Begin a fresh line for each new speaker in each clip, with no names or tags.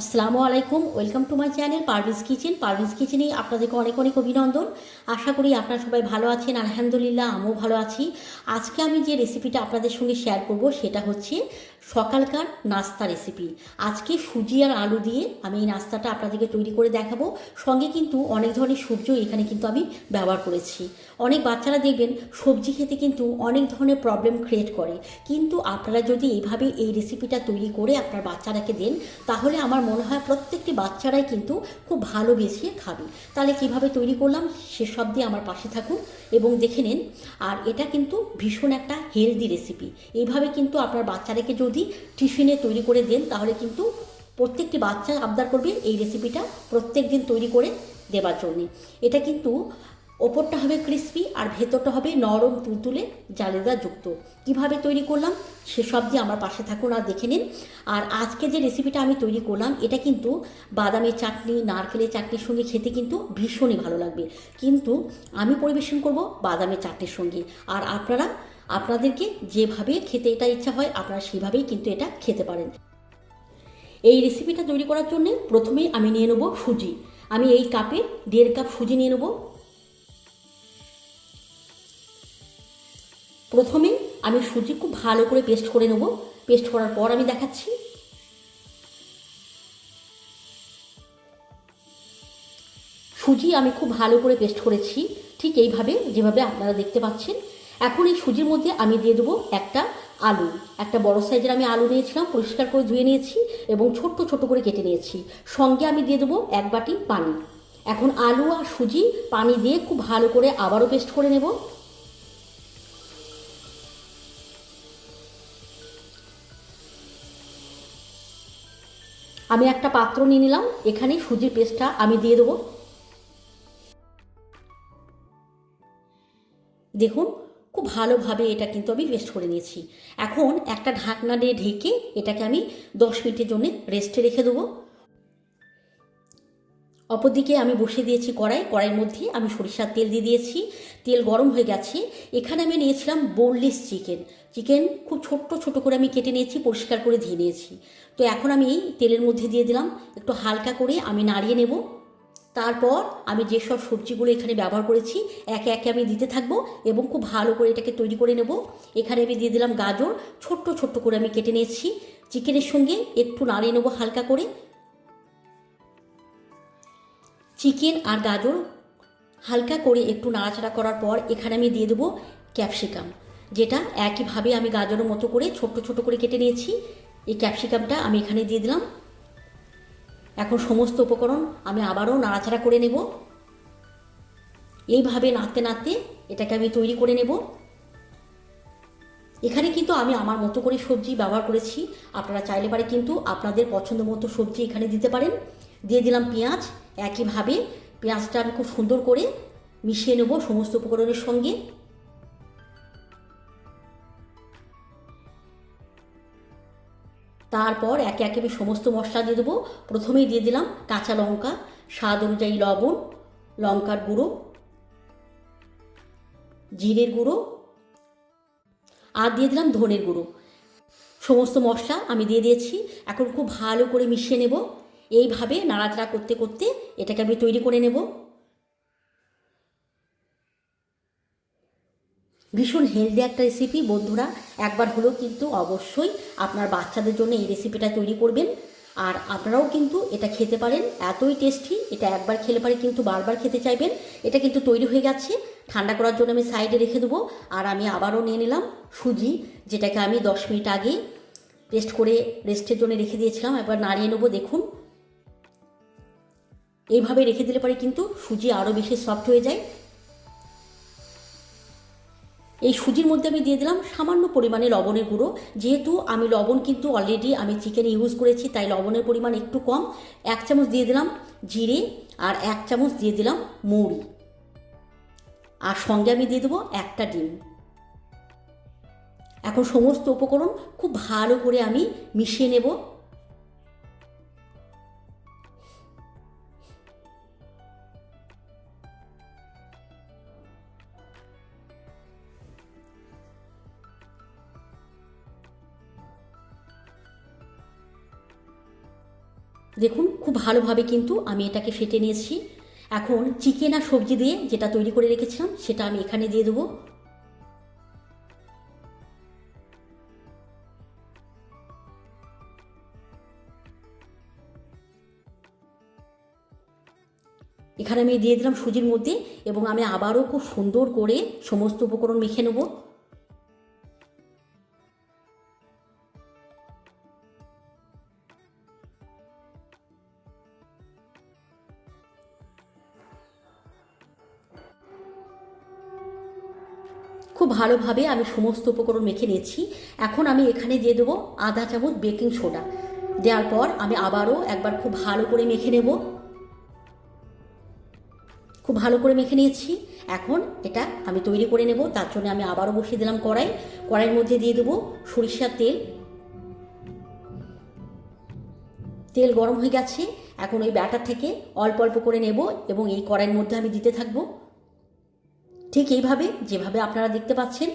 আসসালামু আলাইকুম, welcome to my channel Parvez kitchen. Parvez কিচেনে আপনাদেরকে অনেক অনেক অভিনন্দন। আশা করি আপনারা সবাই ভালো আছেন, আলহামদুলিল্লাহ আমিও ভালো আছি। আজকে আমি যে রেসিপিটা আপনাদের সঙ্গে শেয়ার করব, সেটা হচ্ছে সকালকার নাস্তা রেসিপি আজকে সুজি আর আলু দিয়ে আমি এই নাস্তাটা আপনাদেরকে তৈরি করে দেখাবো। সঙ্গে কিন্তু অনেক ধরনের সবজিও এখানে কিন্তু আমি ব্যবহার করেছি। অনেক বাচ্চারা দেখবেন, সবজি খেতে কিন্তু অনেক ধরনের প্রবলেম ক্রিয়েট করে। কিন্তু আপনারা যদি এইভাবে এই রেসিপিটা তৈরি করে আপনার বাচ্চারাকে দেন, তাহলে আমার মনে হয় প্রত্যেকটি বাচ্চারাই কিন্তু খুব ভালোবেসে খাবে। তাহলে কীভাবে তৈরি করলাম সেসব দিয়ে আমার পাশে থাকুন এবং দেখে নিন। আর এটা কিন্তু ভীষণ একটা হেলদি রেসিপি এইভাবে কিন্তু আপনার বাচ্চাদেরকে যদি টিফিনে তৈরি করে দেন, তাহলে কিন্তু প্রত্যেকটি বাচ্চা আবদার করবে এই রেসিপিটা প্রত্যেক দিন তৈরি করে দেবার জন্যে। এটা কিন্তু ওপরটা হবে ক্রিস্পি আর ভেতরটা হবে নরম তুলতুলে জালেদা যুক্ত। কীভাবে তৈরি করলাম? সেসব দিয়ে আমার পাশে থাকুন আর দেখে নিন। আর আজকে যে রেসিপিটা আমি তৈরি করলাম, এটা কিন্তু বাদামের চাটনি, নারকেলের চাটনির সঙ্গে খেতে কিন্তু ভীষণই ভালো লাগবে। কিন্তু আমি পরিবেশন করব বাদামের চাটনির সঙ্গে। আর আপনারা, আপনাদেরকে যেভাবে খেতে এটা ইচ্ছা হয়, আপনারা সেভাবেই কিন্তু এটা খেতে পারেন। এই রেসিপিটা তৈরি করার জন্য প্রথমেই আমি নিয়ে নেব সুজি। আমি এই কাপে দেড় কাপ সুজি নিয়ে নেব। প্রথমে আমি সুজি খুব ভালো করে পেস্ট করে নেব। পেস্ট করার পর আমি দেখাচ্ছি। সুজি আমি খুব ভালো করে পেস্ট করেছি, ঠিক এইভাবে, যেভাবে আপনারা দেখতে পাচ্ছেন। এখন এই সুজির মধ্যে আমি দিয়ে দেবো একটা আলু। একটা বড় সাইজের আমি আলু নিয়েছিলাম, পরিষ্কার করে ধুয়ে নিয়েছি এবং ছোট্ট ছোট করে কেটে নিয়েছি। সঙ্গে আমি দিয়ে দেবো এক বাটি পানি। এখন আলু আর সুজি পানি দিয়ে খুব ভালো করে আবারও পেস্ট করে নেব। আমি একটা পাত্র নিয়ে নিলাম এখানে সুজির পেস্টটা আমি দিয়ে দেবো। দেখুন, খুব ভালোভাবে এটা কিন্তু আমি পেস্ট করে নিয়েছি। এখন একটা ঢাকনা দিয়ে ঢেকে এটাকে আমি দশ মিনিটের জন্য রেস্টে রেখে দেবো। অপরদিকে আমি বসিয়ে দিয়েছি কড়াই। কড়াইয়ের মধ্যে আমি সরিষার তেল দিয়ে দিয়েছি। তেল গরম হয়ে গেছে। এখানে আমি নিয়েছিলাম বোনলেস চিকেন। চিকেন খুব ছোট্ট, ছোট করে আমি কেটে নিয়েছি, পরিষ্কার করে ধুয়ে নিয়েছি। তো এখন আমি তেলের মধ্যে দিয়ে দিলাম একটু হালকা করে আমি নাড়িয়ে নেব। তারপর আমি যেসব সবজিগুলো এখানে ব্যবহার করেছি, একে একে আমি দিতে থাকব এবং খুব ভালো করে এটাকে তৈরি করে নেব। এখানে আমি দিয়ে দিলাম গাজর, ছোট্ট ছোট্ট করে আমি কেটে নিয়েছি। চিকেনের সঙ্গে একটু নাড়িয়ে নেব হালকা করে। চিকেন আর গাজর হালকা করে একটু নাড়াচাড়া করার পর এখানে আমি দিয়ে দেবো ক্যাপসিকাম, যেটা একইভাবে আমি গাজরের মতো করে ছোট্ট ছোট করে কেটে নিয়েছি। এই ক্যাপসিকামটা আমি এখানে দিয়ে দিলাম। এখন সমস্ত উপকরণ আমি আবারও নাড়াচাড়া করে নেব। এইভাবে নাড়তে নাড়তে এটাকে আমি তৈরি করে নেব। এখানে কিন্তু আমি আমার মতো করে সবজি ব্যবহার করেছি। আপনারা চাইলে পারে কিন্তু আপনাদের পছন্দ মতো সবজি এখানে দিতে পারেন। দিয়ে দিলাম পেঁয়াজ, একইভাবে পেঁয়াজটা আমি খুব সুন্দর করে মিশিয়ে নেব সমস্ত উপকরণের সঙ্গে। তারপর একে একে আমি সমস্ত মশলা দিয়ে দেবো। প্রথমেই দিয়ে দিলাম কাঁচা লঙ্কা, স্বাদ অনুযায়ী লবণ, লঙ্কার গুঁড়ো, জিরের গুঁড়ো, আর দিয়ে দিলাম ধনের গুঁড়ো। সমস্ত মশলা আমি দিয়ে দিয়েছি। এখন খুব ভালো করে মিশিয়ে নেব। এইভাবে নাড়াচাড়া করতে করতে এটাকে আমি তৈরি করে নেব। ভীষণ হেলদি একটা রেসিপি বন্ধুরা। একবার হলেও কিন্তু অবশ্যই আপনার বাচ্চাদের জন্য এই রেসিপিটা তৈরি করবেন। আর আপনারাও কিন্তু এটা খেতে পারেন, এতই টেস্টি এটা একবার খেলে পারে কিন্তু বারবার খেতে চাইবেন। এটা কিন্তু তৈরি হয়ে গেছে, ঠান্ডা করার জন্য আমি সাইডে রেখে দেবো। আর আমি আবারও নিয়ে নিলাম সুজি, যেটাকে আমি দশ মিনিট আগে পেস্ট করে রেস্টের জন্য রেখে দিয়েছিলাম। একবার নাড়িয়ে নেব, দেখুন। এইভাবে রেখে দিলে পরে কিন্তু সুজি আরও বেশি সফট হয়ে যায়। এই সুজির মধ্যে আমি দিয়ে দিলাম সামান্য পরিমাণে লবণের গুঁড়ো। যেহেতু আমি লবণ কিন্তু অলরেডি আমি চিকেন ইউজ করেছি, তাই লবণের পরিমাণ একটু কম। এক চামচ দিয়ে দিলাম জিরে আর এক চামচ দিয়ে দিলাম মৌরি। আর সঙ্গে আমি দিয়ে দেবো একটা ডিম। এখন সমস্ত উপকরণ খুব ভালো করে আমি মিশিয়ে নেব। দেখুন, খুব ভালোভাবে কিন্তু আমি এটাকে ফেটে নিয়েছি। এখন চিকেন আর সবজি দিয়ে যেটা তৈরি করে রেখেছিলাম, সেটা আমি এখানে দিয়ে দেবো। এখানে আমি দিয়ে দিলাম সুজির মধ্যে এবং আমি আবারও খুব সুন্দর করে সমস্ত উপকরণ মেখে নেব। খুব ভালোভাবে আমি সমস্ত উপকরণ মেখে নিয়েছি। এখন আমি এখানে দিয়ে দেবো আধা চামচ বেকিং সোডা। দেওয়ার পর আমি আবারও একবার খুব ভালো করে মেখে নেব। খুব ভালো করে মেখে নিয়েছি। এখন এটা আমি তৈরি করে নেব। তার জন্য আমি আবারও বসিয়ে দিলাম কড়াই। কড়াইয়ের মধ্যে দিয়ে দেবো সরিষার তেল। তেল গরম হয়ে গেছে। এখন ওই ব্যাটার থেকে অল্প অল্প করে নেব এবং এই কড়াইয়ের মধ্যে আমি দিতে থাকব ঠিক এইভাবে যেভাবে আপনারা দেখতে পাচ্ছেন।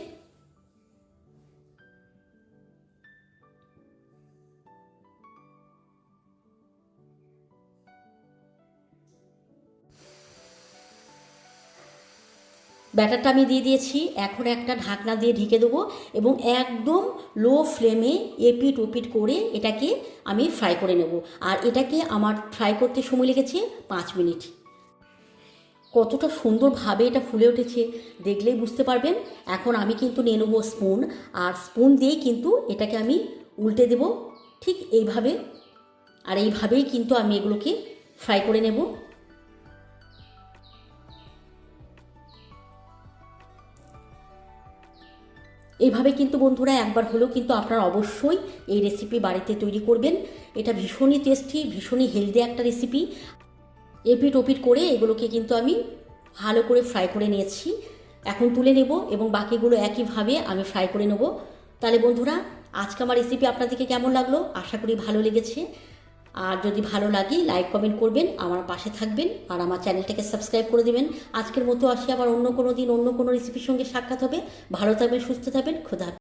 ব্যাটারটা আমি দিয়ে দিয়েছি। এখন একটা ঢাকনা দিয়ে ঢেকে দেবো এবং একদম লো ফ্লেমে এপিট ওপিট করে এটাকে আমি ফ্রাই করে নেব। আর এটাকে আমার ফ্রাই করতে সময় লেগেছে পাঁচ মিনিট। কতটা সুন্দরভাবে এটা ফুলে উঠেছে দেখলেই বুঝতে পারবেন। এখন আমি কিন্তু নিয়ে নেব স্পুন আর স্পুন দিয়েই কিন্তু এটাকে আমি উল্টে দেব ঠিক এইভাবে। আর এইভাবেই কিন্তু আমি এগুলোকে ফ্রাই করে নেব। এইভাবে কিন্তু বন্ধুরা একবার হলেও কিন্তু আপনারা অবশ্যই এই রেসিপি বাড়িতে তৈরি করবেন। এটা ভীষণই টেস্টি ভীষণই হেলদি একটা রেসিপি এপিট ওপিট করে এগুলোকে কিন্তু আমি ভালো করে ফ্রাই করে নিয়েছি। এখন তুলে নেব এবং বাকিগুলো একইভাবে আমি ফ্রাই করে নেব। তাহলে বন্ধুরা, আজকে আমার রেসিপি আপনাদেরকে কেমন লাগল? আশা করি ভালো লেগেছে। আর যদি ভালো লাগে লাইক কমেন্ট করবেন, আমার পাশে থাকবেন আর আমার চ্যানেলটাকে সাবস্ক্রাইব করে দেবেন। আজকের মতো আসি আবার অন্য কোনো দিন অন্য কোনো রেসিপির সঙ্গে সাক্ষাৎ হবে। ভালো থাকবেন, সুস্থ থাকবেন, খোদা